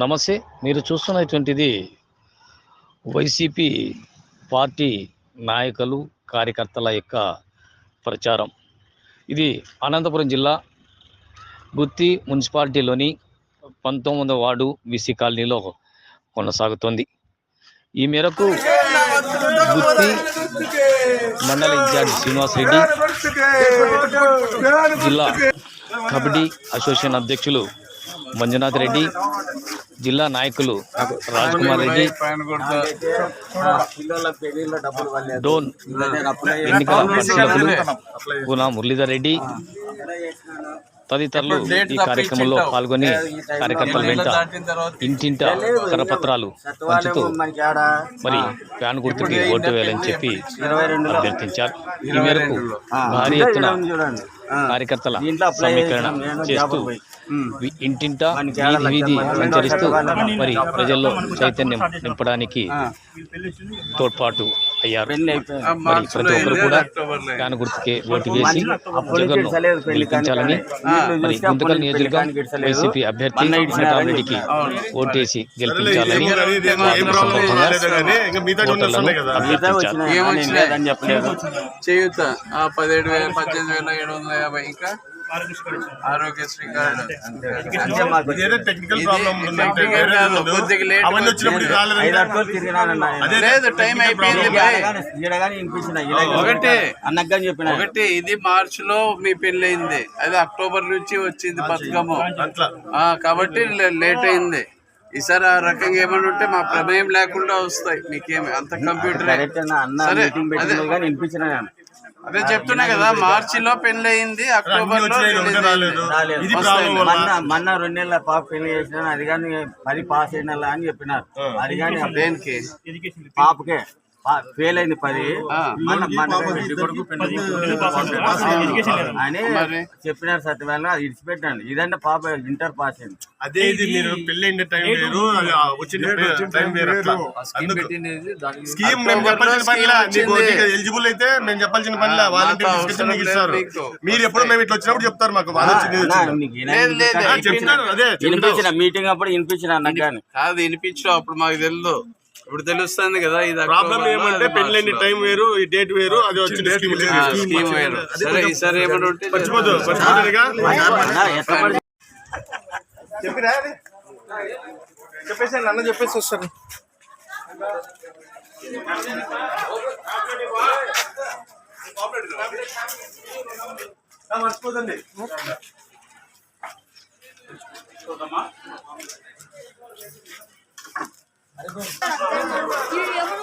నమస్తే. మీరు చూస్తున్నటువంటిది YCP party నాయకులు కార్యకర్తల యొక్క ప్రచారం. ఇది అనంతపురం జిల్లా గుత్తి మున్సిపాలిటీలోని పంతొమ్మిదవ వార్డు బీసీ కాలనీలో కొనసాగుతోంది. ఈ మేరకు గుత్తి మండల ఇన్ఛార్జ్ శ్రీనివాస్ రెడ్డి జిల్లా కబడ్డీ అసోసియేషన్ అధ్యక్షులు మంజునాథ్ రెడ్డి జిల్లా నాయకులు రాజ్కుమార్ రెడ్డి డోన్ ఎన్నికల పరిశీలకులు గునా మురళీధర్ రెడ్డి తదితరులు ఈ కార్యక్రమంలో పాల్గొని కార్యకర్తల వెంట ఇంటింట కరపత్రాలు పంచుతూ మరి ఫ్యాన్ గుర్తుకి ఓటు వేయాలని చెప్పి అభ్యర్థించారు. ఈ మేరకు భారీ ఎత్తున కార్యకర్తల సమీకరణ చేస్తూ ఇంటింట వీధి వీధి సంచరిస్తూ మరి ప్రజల్లో చైతన్యం నింపడానికి తోడ్పాటు అయ్యారు. మరి ప్రతి ఒక్కరు కూడా ఫ్యాన్ గుర్తుకే ఓటు వేసి జగన్ను గెలిపించాలని మరి గుంతకల్ నియోజకవర్గం వైసీపీ అభ్యర్థి రెడ్డికి ఓటేసి గెలిపించాలని అభ్యర్థించారు. చేయూత. ఆ పదిహేడు వేల పద్దెనిమిది వేల ఏడు వందల యాభై ఇంకా? ఆరోగ్యశ్రీ కార్డు లేదు. టైం అయిపోయింది. ఒకటే. అన్నగ్గని చెప్పిన ఒకటి ఇది మార్చ్లో మీ పెళ్ళి అయింది అది అక్టోబర్ నుంచి వచ్చింది బతుకమ్మ కాబట్టి లేట్ అయింది. ఈసారి ఆ రకంగా ఏమని ఉంటే మా ప్రమేయం లేకుండా వస్తాయి. మీకేమి అంత కంప్యూటర్ సరే, అదే. అదే చెప్తున్నా కదా మార్చి లో పెళ్ళి అయింది అక్టోబర్లో మొన్న మొన్న రెండేళ్ళ పాప పెళ్ళి చేసిన అది కానీ పది పాస్ అయిన అని చెప్పినారు. అది కానీ దేనికి? పాపకే. ఫెయిల్ అయింది పది. అని? చెప్పినారు సత్యవేళ అది ఇడిచిపెట్టాను. ఇదంటే పాప ఇంటర్ పాస్ అయింది. అదే ఇది మీరు పెళ్ళి అయిన టైం వేరు వచ్చిన టైం వేరు స్కీమ్ మేము చెప్పాల్సిన పనిలా నీకు ఎలిజిబుల్ అయితే మేము చెప్పాల్సిన పనిలా వాలంటీర్ మాకు ఇస్తారు. మీరు ఎప్పుడు మేము ఇట్లా వచ్చినప్పుడు చెప్తారు మాకు అన్నా. వినిపించిన- అదే. వినిపించిన మీటింగ్ అప్పుడు వినిపించిన అన్నకు కానీ. కాదు వినిపించు అప్పుడు మాకు తెలియదు ఇప్పుడు తెలుస్తుంది కదా ఇది ప్రాబ్లం ఏమంటే మార్చిలో. టైం వేరు ఈ డేట్ వేరు అది వచ్చిన స్కీమ్ వేరు. సరే ఈసారి ఏమని ఉంటే మర్చిపోదు మర్చిపోతుందిగా అన్నా, చెప్పిరా? చెప్పేసి అన్న చెప్పేసి వస్తారు. ఆ, మర్చిపోదండి ఎవరు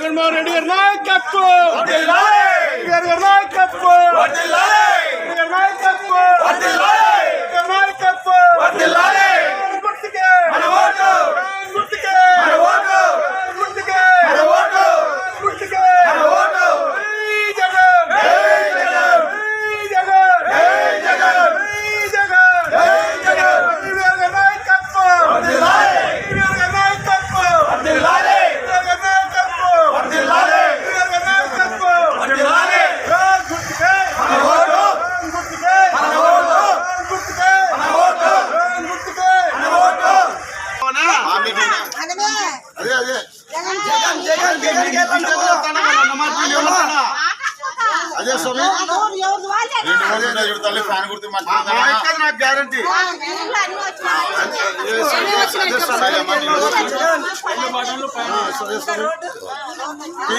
జగన్మోహన్ రెడ్డి గారి నాయకత్వం. గారి నాయకత్వం గారి నాయకత్వం గారి నాయకత్వం గుర్తుకే గుర్తుకే గుర్తుకే గుర్తుకే జై జగన్ జై జగన్ జై జగన్ జై జగన్ గారి నాయకత్వం గారి నాయకత్వం అదే అదే అదే స్వామి తల్లి ఫ్యాన్ గుర్తు నాకు గ్యారంటీ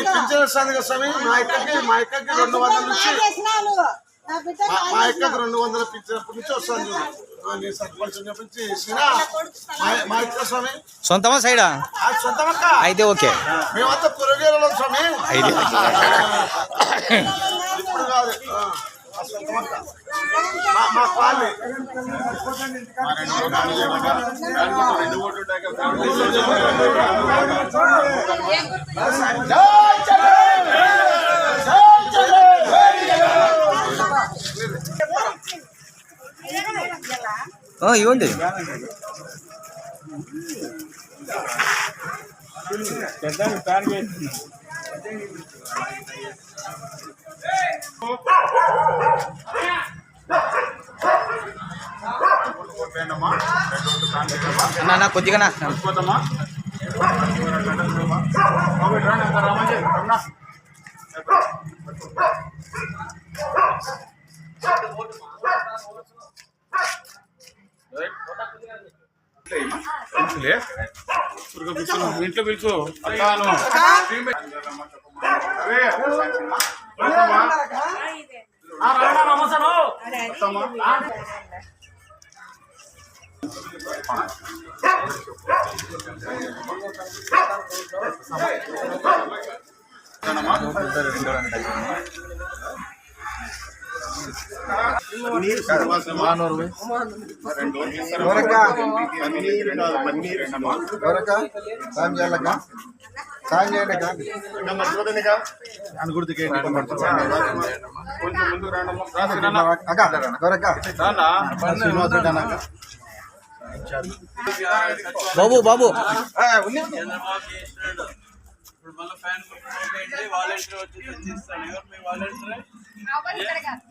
పింఛన్ వస్తుంది కదా స్వామి మా ఎక్కడికి మా ఎక్కడికి రెండు వందల నుంచి మా- మా ఎక్కడికి రెండు వందల పింఛనప్పటి నుంచి వస్తాను చూడు. ఆ, నీ సర్పంచ్ నుంచి మా- మా స్వామి. సొంతమా సైడా? సొంతమక్క. అయితే ఓకే. మేమంతా కురగేరలో స్వామి. అయితే ఇప్పుడు కాదు. ఆ, ఆ ఇవ్వండి. మా కొద్దిగా కాలనీ కొద్దిగానా ఇంట్లో పిలుచు ఎవరక్క సాయం చేయాలక్క సాయం చేయండి అని గుర్తుకే బాబు బాబు. ఇప్పుడు మళ్ళీ ఫ్యాన్ వాలంటీర్ వచ్చి తెచ్చిస్తాను. ఎవరు మీ వాలంటీర్